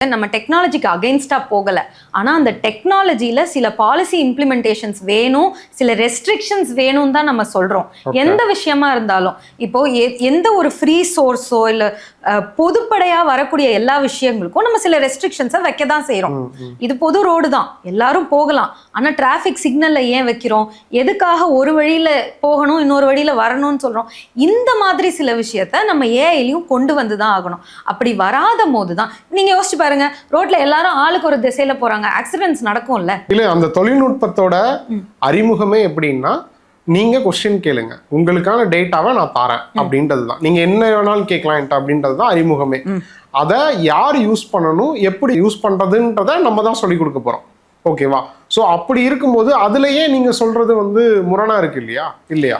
நம்ம டெக்னாலஜிக்கு அகைன்ஸ்டா போகல. ஆனா அந்த டெக்னாலஜில சில பாலிசி இம்ப்ளிமெண்டேஷன்ஸ் வேணும் சில ரெஸ்ட்ரிக்ஷன்ஸ் வேணும் தான் நம்ம சொல்றோம். எந்த விஷயமா இருந்தாலும் இப்போ எந்த ஒரு ஃப்ரீ சோர்ஸோ இல்ல அஹ், பொதுப்படையா வரக்கூடிய எல்லா விஷயங்களுக்கும் நம்ம சில ரெஸ்ட்ரிக்ஷன்ஸை வைக்க தான் செய்றோம் இது பொது ரோடு தான். எல்லாரும் போகலாம். ஆனா டிராஃபிக் சிக்னல்ல ஏன் வைக்கிறோம்? எதுக்காக ஒரு வழியில போகணும் இன்னொரு வழியில வரணும்னு சொல்றோம்? இந்த மாதிரி சில விஷயத்த நம்ம ஏஐலையும் கொண்டு வந்து தான் ஆகணும். அப்படி வராத போது தான் நீங்க யோசிச்சு பாருங்க ரோட்ல எல்லாரும் ஆளுக்கு ஒரு திசையில போறாங்க. ஆக்சிடென்ட்ஸ் நடக்கும்ல. இல்ல அந்த தொழில்நுட்பத்தோட அறிமுகமே எப்படின்னா நீங்க கொஸ்டின் கேளுங்க. உங்களுக்கான டேட்டாவை நான் தரேன் அப்படின்றது தான் நீங்க என்ன வேணாலும் கேட்கலாம் என்கிட்ட அப்படின்றது தான் அறிமுகமே அதை யார் யூஸ் பண்ணணும் எப்படி யூஸ் பண்றதுன்றத நம்ம தான் சொல்லி கொடுக்க போறோம். ஓகேவா ஸோ அப்படி இருக்கும்போது அதுலயே நீங்க சொல்றது வந்து முரணா இருக்கு இல்லையா? இல்லையா?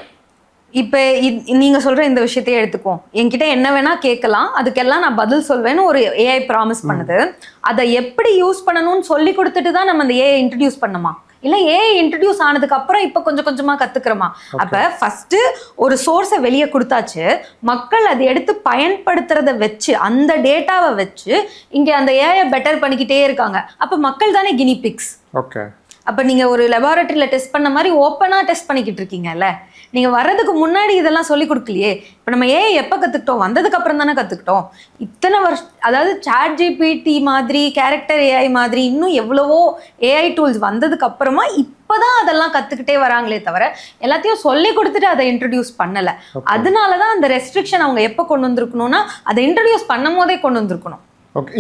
இப்ப இத்- நீங்க சொல்ற இந்த விஷயத்தையே எடுத்துக்குவோம். என்கிட்ட என்ன வேணா கேட்கலாம். அதுக்கெல்லாம் நான் பதில் சொல்வேன்னு ஒரு ஏஐ ப்ராமிஸ் பண்ணுது. அதை எப்படி யூஸ் பண்ணணும்னு சொல்லி கொடுத்துட்டு தான் நம்ம அந்த ஏஐ இன்ட்ரடியூஸ் பண்ணுமா? இல்ல ஏஐ இன்ட்ரடியூஸ் ஆனதுக்கு அப்புறம் இப்ப கொஞ்சம் கொஞ்சமா கத்துக்கிறோமா? அப்ப ஃபர்ஸ்ட் ஒரு சோர்ஸை வெளியே கொடுத்தாச்சு. மக்கள் அதை எடுத்து பயன்படுத்துறத வச்சு அந்த டேட்டாவை வச்சு இங்க அந்த ஏஐ பெட்டர் பண்ணிக்கிட்டே இருக்காங்க. அப்ப மக்கள் தானே கினி பிக்ஸ் ஓகே அப்ப நீங்க ஒரு லெபார்டரியில டெஸ்ட் பண்ண மாதிரி ஓப்பனா டெஸ்ட் பண்ணிக்கிட்டு இருக்கீங்கல்ல? நீங்க வர்றதுக்கு முன்னாடி இதெல்லாம் சொல்லி கொடுக்கலையே. இப்ப நம்ம ஏன் எப்ப கத்துக்கிட்டோம்? வந்ததுக்கு அப்புறம் தானே கத்துக்கிட்டோம். இத்தனை வருஷம் அதாவது சாட் ஜிபிடி மாதிரி கேரக்டர் ஏஐ மாதிரி இன்னும் எவ்வளவோ ஏஐ டூல்ஸ் வந்ததுக்கு அப்புறமா இப்பதான் அதெல்லாம் கத்துக்கிட்டே வராங்களே தவிர எல்லாத்தையும் சொல்லி கொடுத்துட்டு அதை இன்ட்ரடியூஸ் பண்ணல. அதனாலதான் அந்த ரெஸ்ட்ரிக்ஷன் அவங்க எப்ப கொண்டு வந்திருக்கணும்னா அதை இன்ட்ரடியூஸ் பண்ணும் போதே கொண்டு வந்திருக்கணும். ஓகே